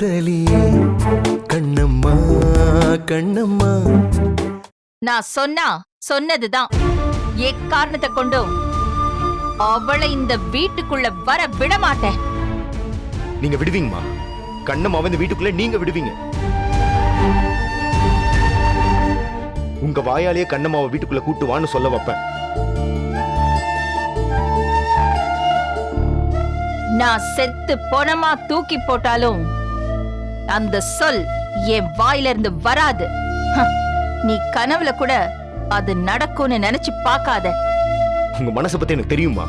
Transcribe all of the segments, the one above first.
காதலியே கண்ணம்மா கண்ணம்மா. நான் சொன்னா சொன்னதுதான். எக்காரணத்தை கொண்டும் அவளை இந்த வீட்டுக்குள்ள வர விட மாட்டேன். நீங்க விடுவீங்கம்மா. கண்ணம்மாவை இந்த வீட்டுக்குள்ள நீங்க விடுவீங்க. உங்க வாயாலேயே கண்ணம்மாவை வீட்டுக்குள்ள கூட்டு வான்னு சொல்ல வைப்பேன். நான் செத்து பொணமா தூக்கி போட்டாலும் அந்த சொல் என் வாயில இருந்து வராது நீ கனவுல கூட அது நடக்கும்னு நினைச்சு பார்க்காத. உங்க மனசை பத்தி எனக்கு தெரியுமா?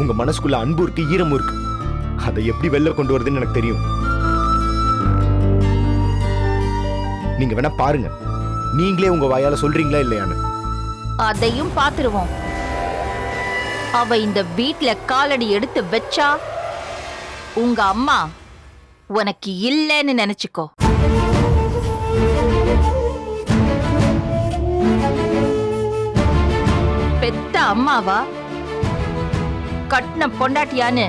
உங்க மனசுக்குள்ள அன்பு இருக்கு ஈரமும் இருக்கு. அதை எப்படி வெளில கொண்டு வருதுன்னு எனக்கு தெரியும். நீங்க வேணா பாருங்க. நீங்களே உங்க வாயால சொல்றீங்களா இல்லையான்னு. அதையும் பாத்துருவோம் அவ இந்த வீட்ல காலடி எடுத்து வச்சா உங்க அம்மா உனக்கு இல்லைன்னு நினைச்சுக்கோ. பெத்த அம்மாவா? கட்டின பொண்டாட்டியான்னு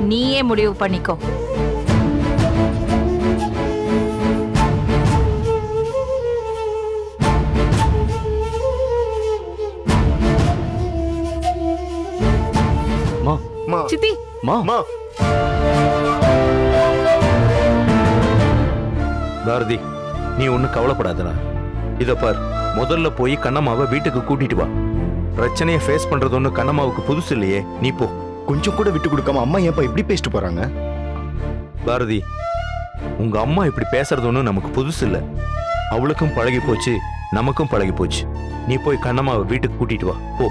நீயே முடிவு பண்ணிக்கோ. மா. மா. சித்தி. மா. பாரதி நீ ஒன்றும் கவலைப்படாதடா. இதை பார் முதல்ல போய் கண்ணம்மாவை வீட்டுக்கு கூட்டிட்டு வா. பிரச்சனையை ஃபேஸ் பண்றது ஒன்றும் கண்ணம்மாவுக்கு புதுசு இல்லையே நீ போ. கொஞ்சம் கூட விட்டு கொடுக்காம அம்மா ஏன்பா இப்படி பேசிட்டு போறாங்க? பாரதி உங்க அம்மா இப்படி பேசுறது ஒன்றும் நமக்கு புதுசு இல்லை. அவளுக்கும் பழகி போச்சு நமக்கும் பழகி போச்சு. நீ போய் கண்ணம்மாவை வீட்டுக்கு கூட்டிட்டு வா. போ.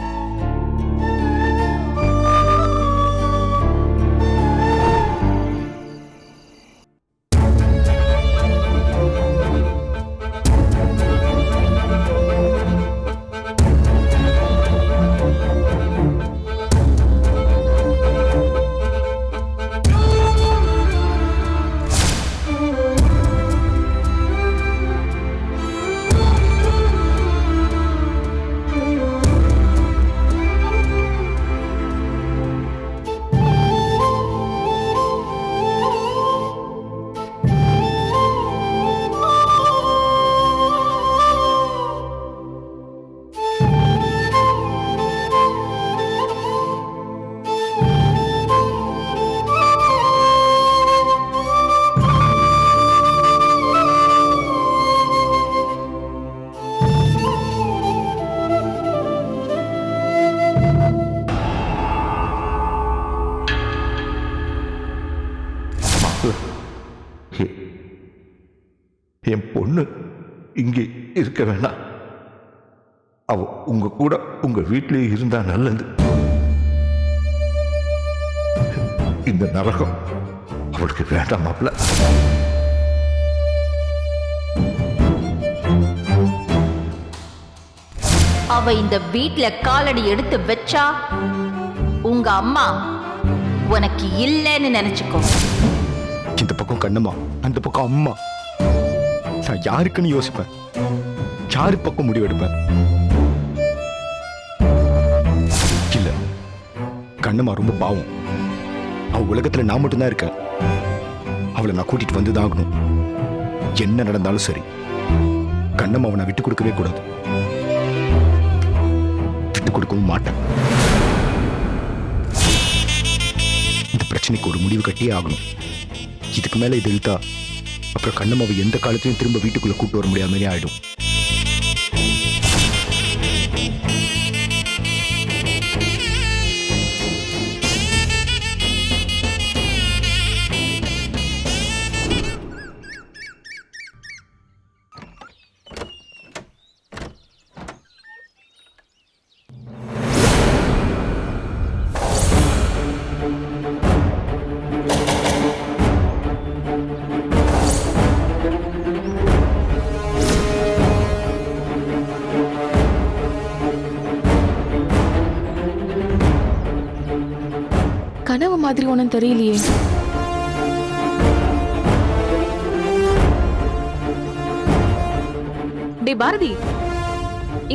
இருக்க வேண்டாம் அவ உங்க கூட உங்க வீட்டிலே இருந்தா நல்லது. இந்த நரகம் அவளுக்கு வேண்டாம் மாப்பிள்ள அவ இந்த வீட்ல காலடி எடுத்து வச்சா உங்க அம்மா உனக்கு இல்லைன்னு நினைச்சுக்கோ. இந்த பக்கம் கண்ணம்மா அந்த பக்கம் அம்மா. நான் யாருக்குன்னு யோசிப்பேன். யாரு பக்கம் முடிவெடுப்பேன் இல்ல. கண்ணம்மா ரொம்ப பாவம். அவ உலகத்துல நான் மட்டும்தான் இருக்கேன். அவளை நான் கூட்டிட்டு வந்துதான் ஆகணும். என்ன நடந்தாலும் சரி. கண்ணம்மாவை நான் விட்டு கொடுக்கவே கூடாது. விட்டு கொடுக்கவும் மாட்டேன். இந்த பிரச்சனைக்கு ஒரு முடிவு கட்டியே ஆகணும். இதுக்கு மேல இது இழுத்தா அப்புறம் கண்ணம்மாவை எந்த காலத்திலையும் திரும்ப வீட்டுக்குள்ள கூட்டு வர முடியாமலே ஆயிடும். கனவு மாதிரி ஒன்றும் தெரியலையே. டே பாரதி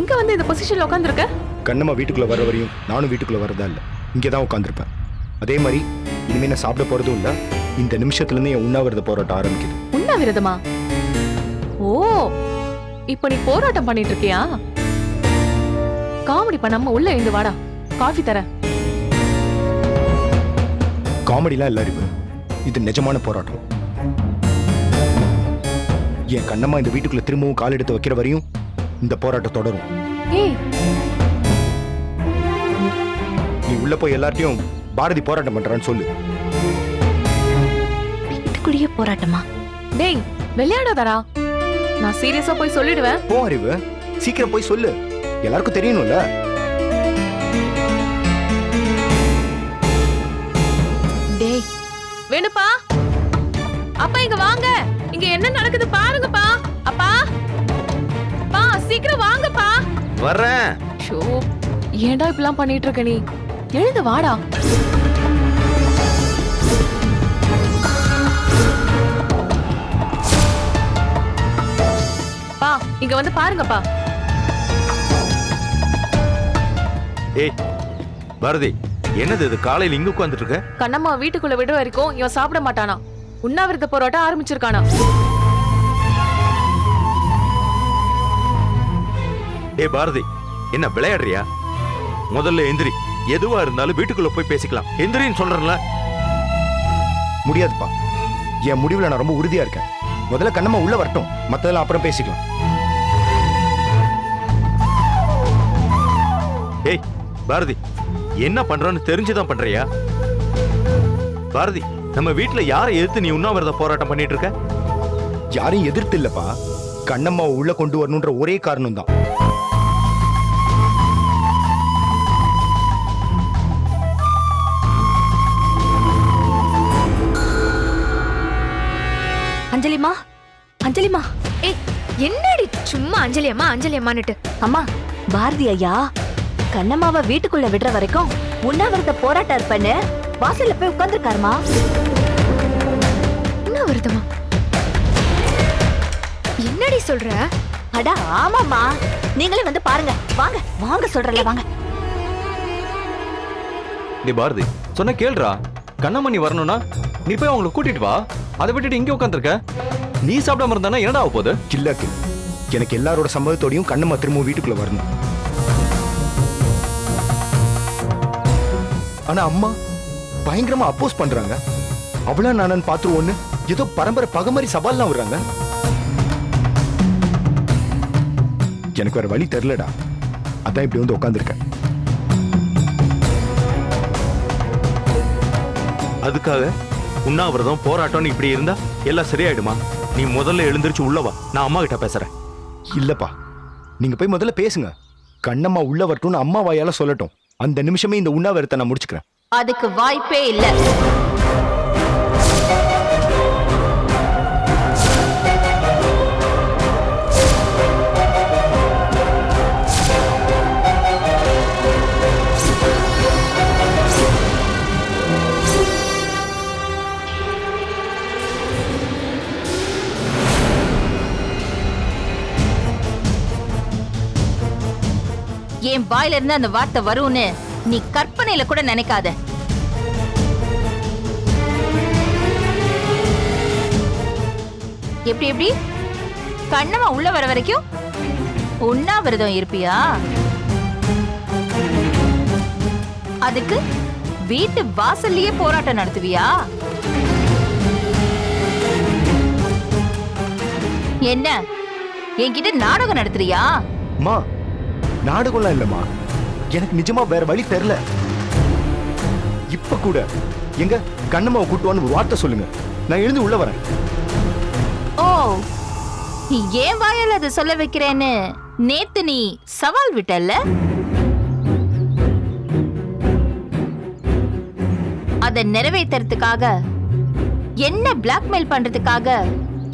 இங்க வந்து இந்த பொசிஷன்ல உட்காந்துருக்க கண்ணம்மா வீட்டுக்குள்ள வர்ற வரையும் நானும் வீட்டுக்குள்ள வரதா இல்லை. இங்கே தான் உட்காந்துருப்பேன் அதே மாதிரி இனிமே நான் சாப்பிட போறதும் இல்லை. இந்த நிமிஷத்துல இருந்து என் உண்ணாவிரத போராட்டம் ஆரம்பிக்குது. உண்ணாவிரதமா? ஓ இப்போ நீ போராட்டம் பண்ணிட்டு இருக்கியா? காமெடி பண்ணாம உள்ள எழுந்து வாடா. காஃபி தரேன். காமெடிலாம் இல்ல அறிவு. இது நிஜமான போராட்டம். என் கண்ணம்மா இந்த வீட்டுக்குள்ள திரும்பவும் கால் எடுத்து வைக்கிற வரையும் இந்த போராட்டம் தொடரும். நீ உள்ள போய் எல்லார்ட்டையும் பாரதி போராட்டம் பண்றான்னு சொல்லு. வீட்டுக்குள்ளேயே போராட்டமா? டேய் விளையாடாதடா. நான் சீரியஸா போய் சொல்லிடுவேன். போ அறிவு. சீக்கிரம் போய் சொல்லு. எல்லாருக்கும் தெரியணும்ல. வர்றேன். ஷோ ஏன்டா இப்படிலாம் பண்ணிட்டு இருக்க நீ? எழுந்து வாடா. பா இங்க வந்து பாருங்கப்பா. ஏய் பாரதி என்னது இது? காலையில இங்க உட்காந்துட்டு இருக்க? கண்ணம்மா வீட்டுக்குள்ள விடுற வரைக்கும் இவன் சாப்பிட மாட்டானா? உண்ணாவிரத போராட்டம் ஆரம்பிச்சிருக்கானா? ஏய் பாரதி என்ன விளையாடுறியா? முதல்ல எந்திரி. எதுவா இருந்தாலும் வீட்டுக்குள்ள போய் பேசிக்கலாம். எந்திரின்னு சொல்றேன்ல. முடியாதுப்பா. என் முடிவுல நான் ரொம்ப உறுதியா இருக்கேன். முதல்ல கண்ணம்மா உள்ள வரட்டும். மத்ததெல்லாம் அப்புறம் பேசிக்கலாம். ஏய் பாரதி என்ன பண்றோன்னு தெரிஞ்சுதான் பண்றியா? பாரதி நம்ம வீட்ல யாரை எதிர்த்து நீ உண்ணாவிரத போராட்டம் பண்ணிட்டு இருக்க? யாரையும் எதிர்த்து இல்லப்பா. கண்ணம்மாவை உள்ள கொண்டு வரணுன்ற ஒரே காரணம் தான் சும்மா அஞ்சலி அம்மா அஞ்சலி அம்மான்னுட்டு அம்மா பாரதி ஐயா கண்ணம்மாவை வீட்டுக்குள்ள விடுற வரைக்கும் உண்ணாவிரத போராட்டம் இருப்பேன்னு வாசல்ல போய் உட்கார்ந்துருக்காருமா? என்ன வருதமா என்னடி சொல்ற? அட ஆமாம்மா. நீங்களே வந்து பாருங்க. வாங்க வாங்க சொல்றல வாங்க. டே பாரதி சொன்ன கேளுடா. கண்ணம்மா நீ வரணும்னா நீ போய் அவங்கள கூட்டிட்டு வா. அதை விட்டுட்டு இங்கே உட்காந்துருக்க நீ சாப்பிடாம இருந்தானா என்னடா ஆக போகுது? கில்லாக்கு எனக்கு எல்லாரோட சம்மதத்தோடையும் கண்ணம்மா திரும்பவும் வீட்டுக்குள்ள வரணும். ஆனா அம்மா பயங்கரமா அப்போஸ் பண்றாங்க. அவளா நானன் பாத்துருவோன்னு ஏதோ பரம்பரை பகை மாதிரி சவால்லாம் விடுறாங்க. எனக்கு வேற வழி தெரிலடா அதான் இப்படி வந்து உட்காந்துருக்கேன் அதுக்காக உண்ணாவிரதம் போராட்டம்னு இப்படி இருந்தா எல்லாம் சரியாயிடுமா? நீ முதல்ல எழுந்திருச்சு உள்ளவா நான் அம்மா கிட்ட பேசுறேன். இல்லப்பா. நீங்க போய் முதல்ல பேசுங்க. கண்ணம்மா உள்ள வரட்டும்னு அம்மா வாயால சொல்லட்டும். அந்த நிமிஷமே இந்த உண்ணாவிரத்தை நான் முடிச்சுக்கிறேன். அதுக்கு வாய்ப்பே இல்லை. என் வாயில இருந்து அந்த வார்த்தை வரும்னு நீ கற்பனையில கூட நினைக்காத. எப்படி எப்படி? கண்ணமா உள்ள வர வரைக்கும் உண்ணாவிரதம் இருப்பியா? அதுக்கு வீட்டு வாசல்லயே போராட்டம் நடத்துவியா? என்ன? என்கிட்ட நாடகம் நடத்துறியா? அம்மா நாடகம்லாம் இல்லம்மா. எனக்கு நிஜமா வேற வழி தெரில இப்ப கூட எங்க கண்ணம்மாவை கூட்டுவான்னு ஒரு வார்த்தை சொல்லுங்க. நான் எழுந்து உள்ள வரேன். ஓ ஏன் வாயால அதை சொல்ல வைக்கிறேன்னு நேத்து நீ சவால் விட்டல்ல? அதை நிறைவேத்துறதுக்காக என்ன பிளாக்மெயில் பண்றதுக்காக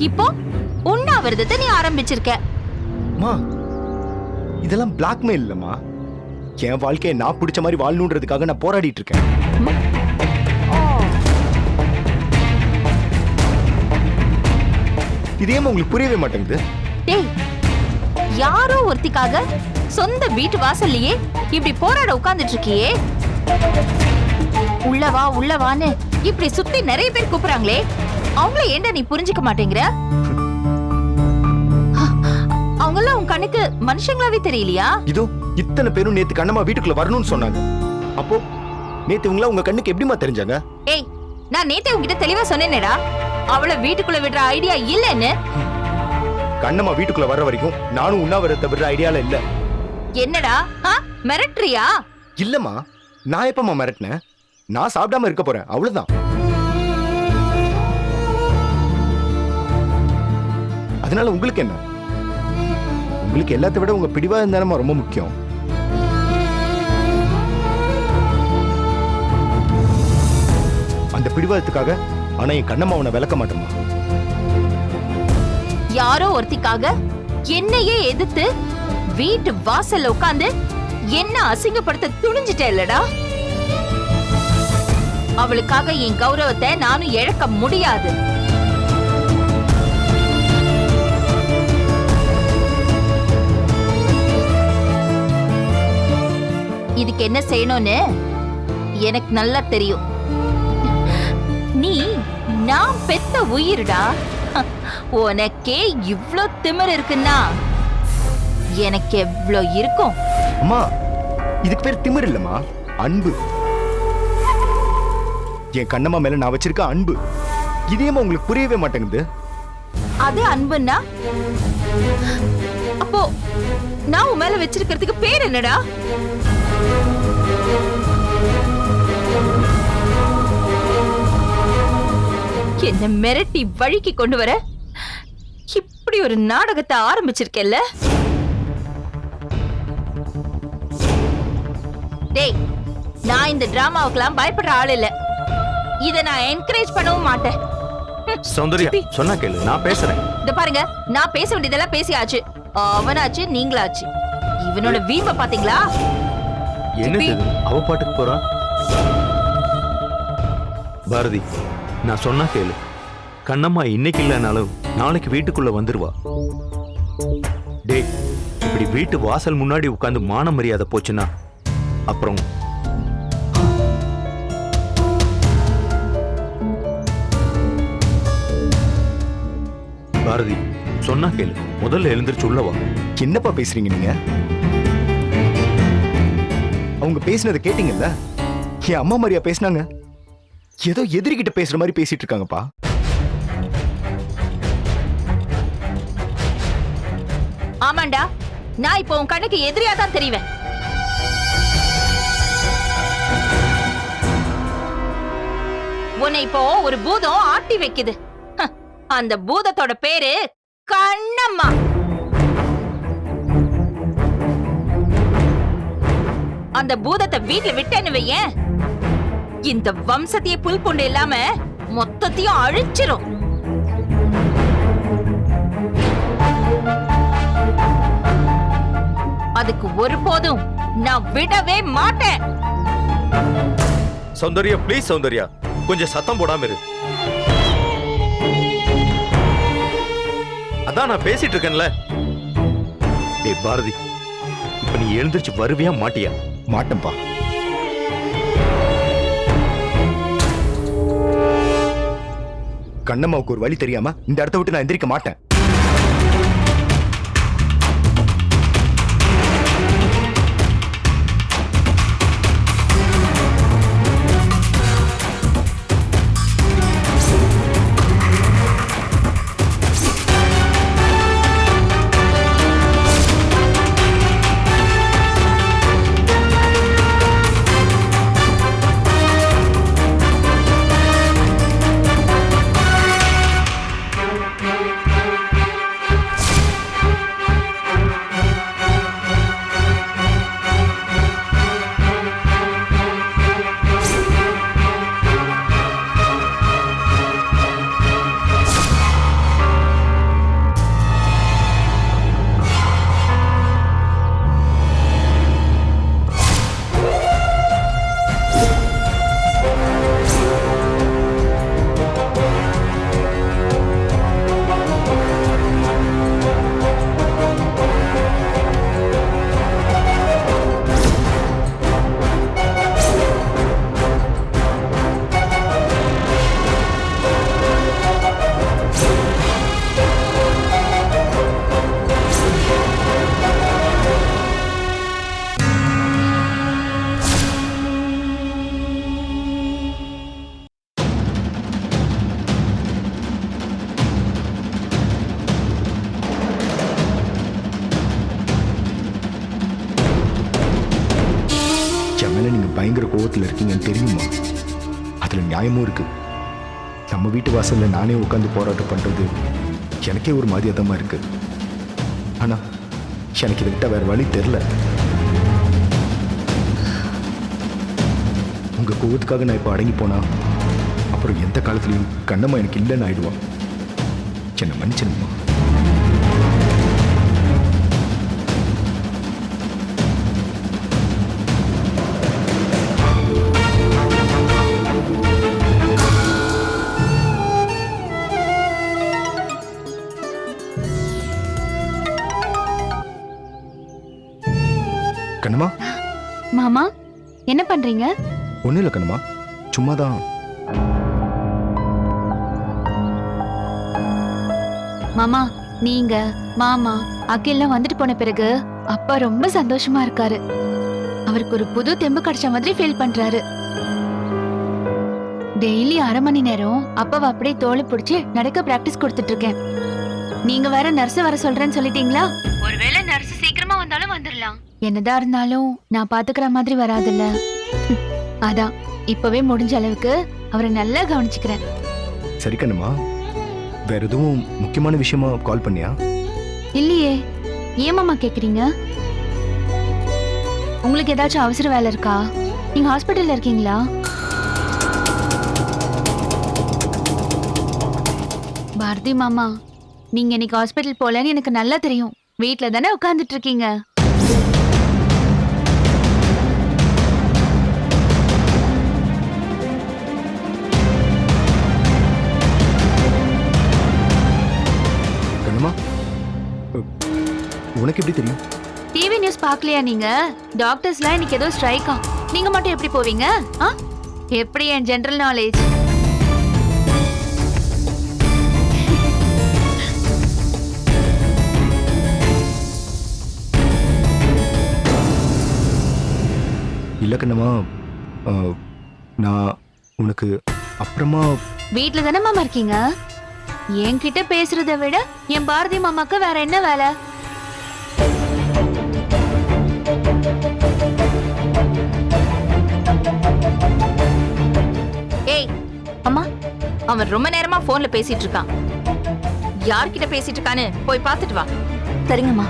இப்போ உண்ணாவிரதத்தை நீ ஆரம்பிச்சிருக்க. அம்மா இதெல்லாம் பிளாக்மெயில் இல்லம்மா. என் வாழ்க்கையை நான் பிடிச்ச மாதிரி வாழணுன்றதுக்காக நான் போராடிட்டு இருக்கேன். இதேமா உங்களுக்கு புரியவே மாட்டேங்குது? டேய் யாரோ ஒருத்திக்காக சொந்த வீட்டு வாசல்லையே இப்படி போராட உட்கார்ந்துட்டு இருக்கியே? உள்ளவா உள்ளவான்னு இப்படி சுத்தி நிறைய பேர் கூப்பிடுறாங்களே. அவங்கள ஏண்டா நீ புரிஞ்சுக்க மாட்டேங்கிற? அவங்கெல்லாம் உன் கண்ணுக்கு மனுஷங்களாவே தெரியலையா? இதோ இத்தனை பேரும் நேத்து கண்ணம்மா வீட்டுக்குள்ள வரணும்னு சொன்னாங்க. அப்போ நேத்து இவங்களா உங்க கண்ணுக்கு எப்படிமா தெரிஞ்சாங்க? ஏய் நான் நேத்தே உன்கிட்ட தெளிவா சொன்னேனேடா. அவள வீட்டுக்குள்ள விடுற ஐடியா இல்லன்னு. கண்ணம்மா வீட்டுக்குள்ள வர்ற வரைக்கும் நானும் உண்ணாவிரத்தை விடுற ஐடியால இல்ல. என்னடா? மிரட்டுறியா? இல்லம்மா நான் எப்பமா மிரட்டினேன்? நான் சாப்பிடாம இருக்க போறேன் அவ்வளவுதான். அதனால உங்களுக்கு என்ன? உங்களுக்கு எல்லாத்த விட உங்க பிடிவாதம் தானமா ரொம்ப முக்கியம். அந்த பிடிவாதத்துக்காக ஆனா என் கண்ணம்மா அவனை விளக்க மாட்டோமா யாரோ ஒருத்திக்காக என்னையே எதிர்த்து வீட்டு வாசல்ல உட்காந்து என்ன அசிங்கப்படுத்த துணிஞ்சிட்ட அவளுக்காக என் கௌரவத்தை நானும் இழக்க முடியாது. இதுக்கு என்ன செய்யணும்னு எனக்கு நல்லா தெரியும். நீ நான் பெத்த உயிர்டா. உனக்கே இவ்ளோ திமிர் இருக்குன்னா எனக்கு எவ்ளோ இருக்கும்? அம்மா இதுக்கு பேர் திமிர் இல்லம்மா அன்பு. என் கண்ணம்மா மேல நான் வச்சிருக்க அன்பு. இதேமா உங்களுக்கு புரியவே மாட்டேங்குது? அது அன்புன்னா? அப்போ நான் உன் மேல வச்சிருக்கிறதுக்கு பேர் என்னடா? என்ன மிரட்டி வழிக்கு கொண்டு வர? இப்படி ஒரு நாடகத்தை ஆரம்பிச்சிருக்கேல்ல? டேய் நான் இந்த டிராமாவுக்கெல்லாம் பயப்படுற ஆள் இல்ல. இத நான் என்கரேஜ் பண்ணவும் மாட்டேன். சௌந்தர்யா சொன்னா கேளு நான் பேசுறேன். இந்த பாருங்க நான் பேச வேண்டியதெல்லாம் பேசியாச்சு. அவனாச்சு நீங்களாச்சு. இவனோட வீம்பை பாத்தீங்களா? என்னது இது? அவ பாட்டுக்கு போறா? பாரதி நான் சொன்னா கேளு. கண்ணம்மா இன்னைக்கு இல்லைனாலும் நாளைக்கு வீட்டுக்குள்ள வந்துருவா. டேய் இப்படி வீட்டு வாசல் முன்னாடி உட்கார்ந்து மான மரியாதை போச்சுன்னா அப்புறம் பாரதி சொன்னா கேளு. முதல்ல எழுந்திருச்சு உள்ள வா. என்னப்பா பேசுறீங்க நீங்க? அவங்க பேசினதை கேட்டீங்கல்ல? என் அம்மா மாதிரியா பேசினாங்க? ஏதோ எதிரிகிட்ட பேசுற மாதிரி பேசிட்டு இருக்காங்கப்பா. ஆமாண்டா நான் இப்போ உன் கண்ணுக்கு எதிரியா தான் தெரிவேன். உன்னை இப்போ ஒரு பூதம் ஆட்டி வைக்குது. அந்த பூதத்தோட பேரு கண்ணம்மா. அந்த பூதத்தை வீட்டுல விட்டேன்னு வையேன். இந்த வம்சத்தையே புல் புண்டு இல்லாம மொத்தத்தையும் அழிச்சிரும். அதுக்கு ஒருபோதும் நான் விடவே மாட்டேன். சௌந்தர்யா ப்ளீஸ் சௌந்தர்யா கொஞ்சம் சத்தம் போடாம இரு. அதான் நான் பேசிட்டு இருக்கேன்ல. டேய் பாரதி இப்ப நீ எழுந்திருச்சு வருவியா மாட்டியா? மாட்டேன்ப்பா கண்ணம்மாவுக்கு ஒரு வழி தெரியாம இந்த இடத்த விட்டு நான் எந்திரிக்க மாட்டேன். நானே உட்காந்து போராட்டம் பண்ணுறது எனக்கே ஒரு மாதிரி இருக்குது ஆனால் எனக்கு இதை விட்டால் வேறு வழி தெரில உங்கள் கோவத்துக்காக நான் இப்போ அடங்கி போனால் அப்புறம் எந்த காலத்துலேயும் கண்ணம்மா எனக்கு இல்லைன்னு ஆயிடுவான் என்னை மன்னிச்சிருமா பண்றீங்க? ஒன்றும் இல்லை கண்ணம்மா சும்மா தான் மாமா நீங்க மாமா அகில்லாம் வந்துட்டு போன பிறகு அப்பா ரொம்ப சந்தோஷமா இருக்காரு. அவருக்கு ஒரு புது தெம்பு கிடைச்ச மாதிரி ஃபீல் பண்றாரு. டெய்லி அரை மணி நேரம் அப்பாவை அப்படியே தோலை பிடிச்சு நடக்க பிராக்டிஸ் கொடுத்துட்டு இருக்கேன் நீங்க வேற நர்ஸ் வர சொல்றேன்னு சொல்லிட்டீங்களா? ஒருவேளை நர்ஸ் சீக்கிரமா வந்தாலும் வந்துடலாம். என்னதா இருந்தாலும் நான் பாத்துக்கிற மாதிரி வராதுல்ல. அதான் இப்பவே முடிஞ்ச அளவுக்கு அவரை நல்லா கவனிச்சுக்கிறேன். சரி கண்ணம்மா வேற எதுவும் முக்கியமான விஷயமா கால் பண்ணியா? இல்லையே ஏன் மாமா கேக்குறீங்க? உங்களுக்கு ஏதாச்சும் அவசர வேலை இருக்கா? நீங்க ஹாஸ்பிட்டல்ல இருக்கீங்களா? பாரதி மாமா நீங்க இன்னைக்கு ஹாஸ்பிட்டல் போலன்னு எனக்கு நல்லா தெரியும். வீட்ல தானே உட்கார்ந்துட்டு இருக்கீங்க? உனக்கு எப்படி தெரியும்? டிவி நியூஸ் பார்க்கலையா நீங்க? டாக்டர்ஸ்லாம் இன்னைக்கு ஏதோ ஸ்ட்ரைக்கா நீங்க மட்டும் எப்படி போவீங்க? ஆ? எப்படி என் ஜெனரல் நாலேஜ் இல்லை கண்ணம்மா நான் உனக்கு அப்புறமா வீட்ல தானே மாமா இருக்கீங்க? என்கிட்ட பேசுறதை விட என் பாரதி மாமாக்கு வேற என்ன வேலை? ஏய் அம்மா அவன் ரொம்ப நேரமா போன்ல பேசிட்டு இருக்கான். யார்கிட்ட பேசிட்டு இருக்கான்னு போய் பார்த்துட்டு வா. சரிங்கம்மா.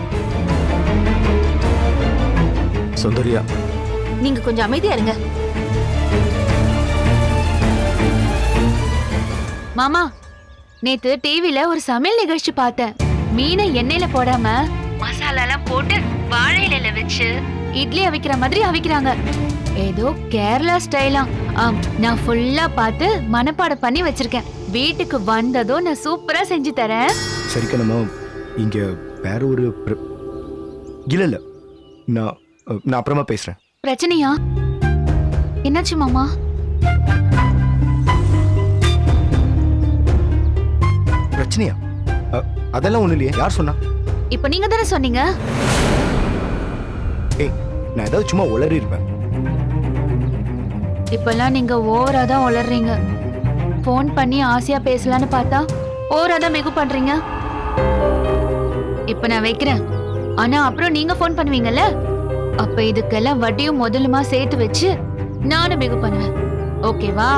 சுந்தரியா. நீங்க கொஞ்சம் அமைதியா இருங்க. மாமா நேத்து டிவில ஒரு சமையல் நிகழ்ச்சி பார்த்தேன். மீனை எண்ணெயில போடாம மசாலா எல்லாம் போட்டு வாழை இலையில வச்சு இட்லி அவிக்கிற மாதிரி அவிக்கிறாங்க. ஏதோ கேரளா ஸ்டைலா. ஆம் நான் ஃபுல்லா பார்த்து மனப்பாடம் பண்ணி வச்சிருக்கேன். வீட்டுக்கு வந்ததும் நான் சூப்பரா செஞ்சு தரேன். சரி கண்ணம்மா இங்கே வேற ஒரு பிர- இல்ல இல்ல. நான் அ, நான் அப்புறமா பேசுறேன். பிரச்சனையா? என்னாச்சு மாமா? பிரச்சனையா? அதெல்லாம் ஒன்றும் இல்லையே. யார் சொன்னா? இப்ப நீங்க தானே சொன்னீங்க? ஏய் நான் ஏதாவது சும்மா உளறி இருப்பேன் இப்பெல்லாம் நீங்க ஓவரா தான் உளறீங்க ஃபோன் பண்ணி ஆசையா பேசலான்னு பார்த்தா ஓவரா தான் மிகு பண்றீங்க. இப்ப நான் வைக்கிறேன். ஆனா அப்புறம் நீங்க ஃபோன் பண்ணுவீங்கல்ல? அப்ப இதுக்கெல்லாம் வட்டியும் முதலுமா சேர்த்து வச்சு நானும் மிகு பண்ணுவேன். ஓகேவா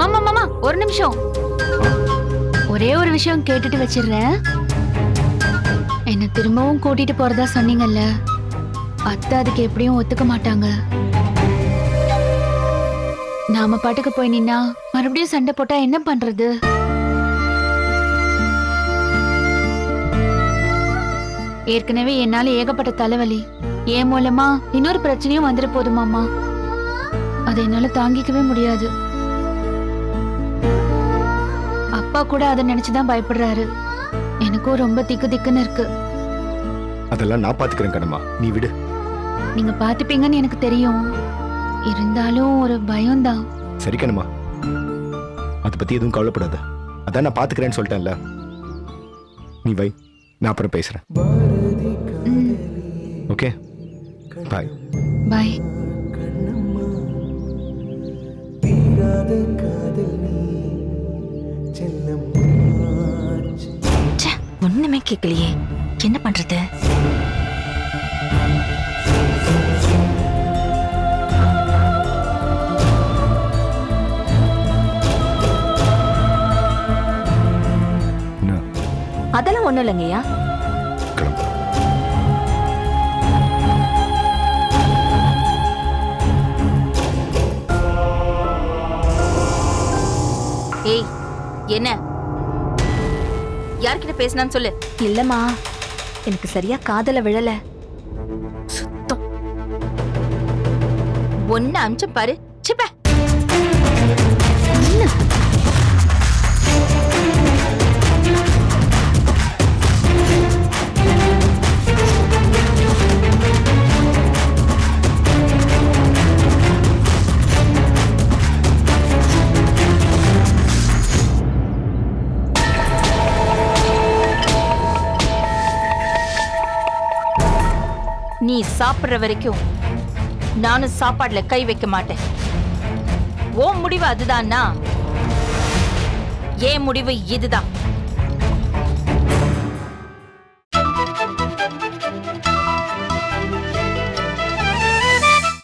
மாமா மாமா ஒரு நிமிஷம். ஒரே ஒரு விஷயம் கேட்டுட்டு வச்சிடுறேன். என்ன திரும்பவும் கூட்டிட்டு போறதா சொன்னீங்கல்ல? அத்தை அதுக்கு எப்படியும் ஒத்துக்க மாட்டாங்க. நாம பாட்டுக்கு போய் நின்னா மறுபடியும் சண்டை போட்டா என்ன பண்றது? ஏற்கனவே என்னால ஏகப்பட்ட தலைவலி. என் மூலமா இன்னொரு பிரச்சனையும் வந்துட போதுமாமா அதை என்னால தாங்கிக்கவே முடியாது. அப்பா கூட அதை நினைச்சுதான் பயப்படுறாரு. எனக்கும் ரொம்ப திக்கு திக்குன்னு இருக்கு. அதெல்லாம் நான் பாத்துக்கிறேன் கண்ணம்மா. நீ விடு. நீங்க பாத்துப்பீங்கன்னு எனக்கு தெரியும். இருந்தாலும் ஒரு பயம்தான். சரி கண்ணம்மா. அதை பத்தி எதுவும் கவலைப்படாத. அதான் நான் பாத்துக்கிறேன்னு சொல்லிட்டேன்ல. நீ வை. நான் அப்புறம் பேசுறேன். ஓகே? பாய் பாய் ஒண்ணுமே கேட்கலையே என்ன பண்றது? அதெல்லாம் ஒண்ணும் இல்லைங்கய்யா ஏய் என்ன? யார்கிட்ட பேசினான்னு சொல்லு. இல்லம்மா எனக்கு சரியா காதல விழல. ஒன்னு அமிச்சு பாரு. சாப்பிடுற வரைக்கும் நானும் சாப்பாடுல கை வைக்க மாட்டேன். ஓ முடிவு அதுதான்னா? ஏன் முடிவு இதுதான்.